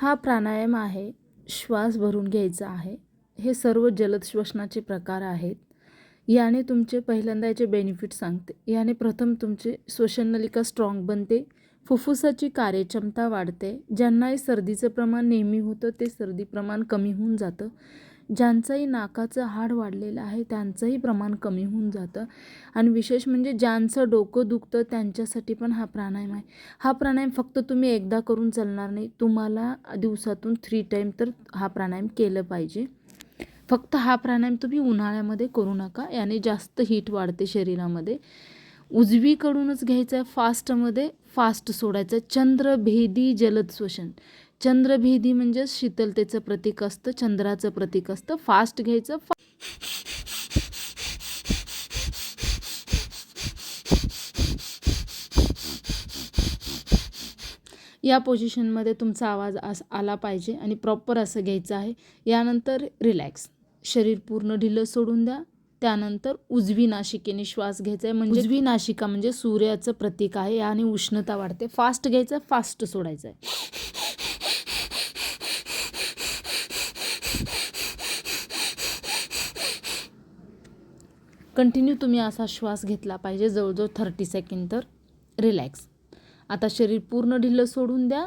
हा प्राणायाम आहे श्वास भरून घ्यायचा आहे. हे सर्व जलद श्वसनाचे प्रकार आहेत. याने तुमचे पहिल्यांदा याचे बेनिफिट सांगते. याने प्रथम तुमचे श्वसननलिका स्ट्रॉंग बनते. फुफ्फुसाची कार्यक्षमता वाढते. ज्यांनाही सर्दीचं प्रमाण नेहमी होतं ते सर्दी प्रमाण कमी होऊन जातं. ज्यांचंही नाकाचं हाड वाढलेलं आहे त्यांचंही प्रमाण कमी होऊन जातं. आणि विशेष म्हणजे ज्यांचं डोकं दुखतं त्यांच्यासाठी पण हा प्राणायाम आहे. हा प्राणायाम फक्त तुम्ही एकदा करून चालणार नाही. तुम्हाला दिवसातून थ्री टाईम तर हा प्राणायाम केलं पाहिजे. फक्त हा प्राणायाम तुम्ही उन्हाळ्यामध्ये करू नका. याने जास्त हीट वाढते शरीरामध्ये. उजवीकडूनच घ्यायचं आहे फास्टमध्ये फास्ट सोडायचं आहे. चंद्रभेदी जलद श्वसन. चंद्रभेदी म्हणजेच शीतलतेचं प्रतीक असतं चंद्राचं प्रतीक असतं. फास्ट घ्यायचं फा या पोझिशनमध्ये तुमचा आवाज अस आला पाहिजे आणि प्रॉपर असं घ्यायचं आहे. यानंतर रिलॅक्स शरीर पूर्ण ढिलं सोडून द्या. त्यानंतर उजवी नाशिकेने श्वास घ्यायचा आहे म्हणजे उजवी नाशिका म्हणजे सूर्याचं प्रतीक आहे याने उष्णता वाढते. फास्ट घ्यायचं फास्ट सोडायचं आहे कंटिन्यू तुम्ही असा श्वास घेतला पाहिजे जवळजवळ थर्टी सेकंड तर. रिलॅक्स आता शरीर पूर्ण ढिल्लं सोडून द्या.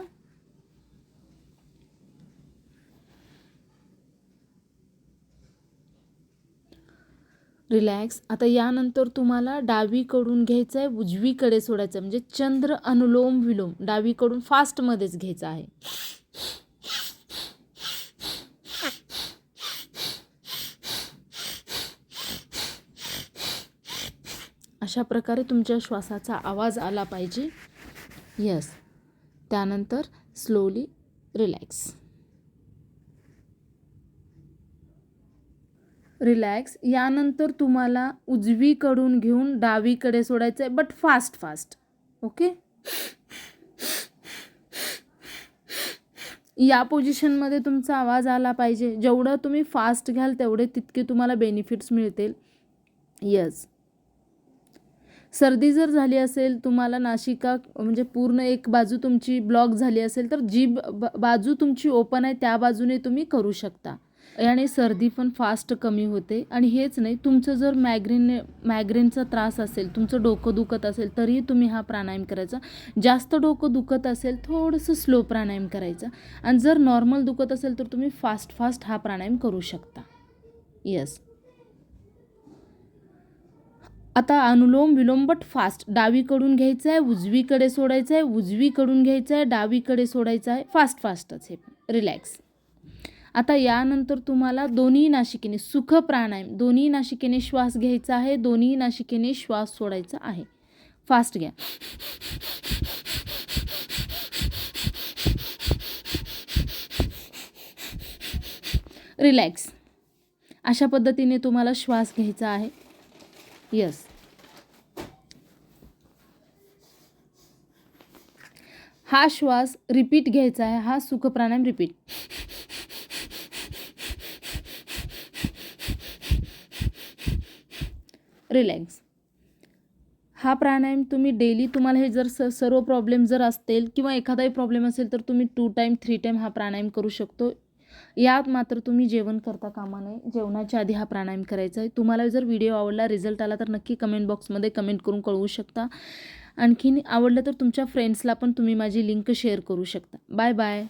रिलॅक्स आता यानंतर तुम्हाला डावीकडून घ्यायचं आहे उजवीकडे सोडायचं आहे म्हणजे चंद्र अनुलोम विलोम. डावीकडून फास्टमध्येच घ्यायचं आहे. अशा प्रकारे तुमच्या श्वासाचा आवाज आला पाहिजे. यस त्यानंतर स्लोली रिलॅक्स रिलॅक्स यानंतर तुम्हाला उजवीकडून घेऊन डावीकडे सोडायचं आहे बट फास्ट फास्ट ओके या पोझिशनमध्ये तुमचा आवाज आला पाहिजे. जेवढं तुम्ही फास्ट घ्याल तेवढे तितके तुम्हाला बेनिफिट्स मिळतील. यस सर्दी जर झाली असेल तुम्हाला नाशिका म्हणजे पूर्ण एक बाजू तुमची ब्लॉक झाली असेल तर जी बाजू तुमची ओपन आहे त्या बाजूने तुम्ही करू शकता. याने सर्दी पण फास्ट कमी होते. आणि हेच नाही तुमचं जर मॅग्रेन मॅग्रेनचा त्रास असेल तुमचं डोकं दुखत असेल तरीही तुम्ही हा प्राणायाम करायचा. जास्त डोकं दुखत असेल थोडंसं स्लो प्राणायाम करायचा. आणि जर नॉर्मल दुखत असेल तर तुम्ही फास्ट फास्ट हा प्राणायाम करू शकता. येस आता अनुलोम विलोम बट फास्ट डावीकडून घ्यायचं आहे उजवीकडे सोडायचं आहे उजवीकडून घ्यायचं आहे डावीकडे सोडायचं आहे फास्ट फास्टच हे. रिलॅक्स आता यानंतर तुम्हाला दोन्ही नाशिकेने सुख प्राणायाम दोन्ही नाशिकेने श्वास घ्यायचा आहे दोन्ही नाशिकेने श्वास सोडायचा आहे. फास्ट घ्या. रिलॅक्स अशा पद्धतीने तुम्हाला श्वास घ्यायचा आहे. यस हा श्वास रिपीट घ्यायचा आहे. हा सुख प्राणायाम रिपीट रिलॅक्स हा प्राणायाम तुम्ही डेली तुम्हाला हे जर स सर्व प्रॉब्लेम जर असतील किंवा एखादाही प्रॉब्लेम असेल तर तुम्ही टू टाईम थ्री टाईम हा प्राणायाम करू शकतो. यात मात्र तुम्ही जेवण करता कामा नये. जेवणाच्या आधी हा प्राणायाम करायचा आहे. तुम्हाला जर व्हिडिओ आवडला रिझल्ट आला तर नक्की कमेंट बॉक्समध्ये कमेंट करून कळवू शकता. आणखीन आवडलं तर तुमच्या फ्रेंड्सला पण तुम्ही माझी लिंक शेअर करू शकता. Bye bye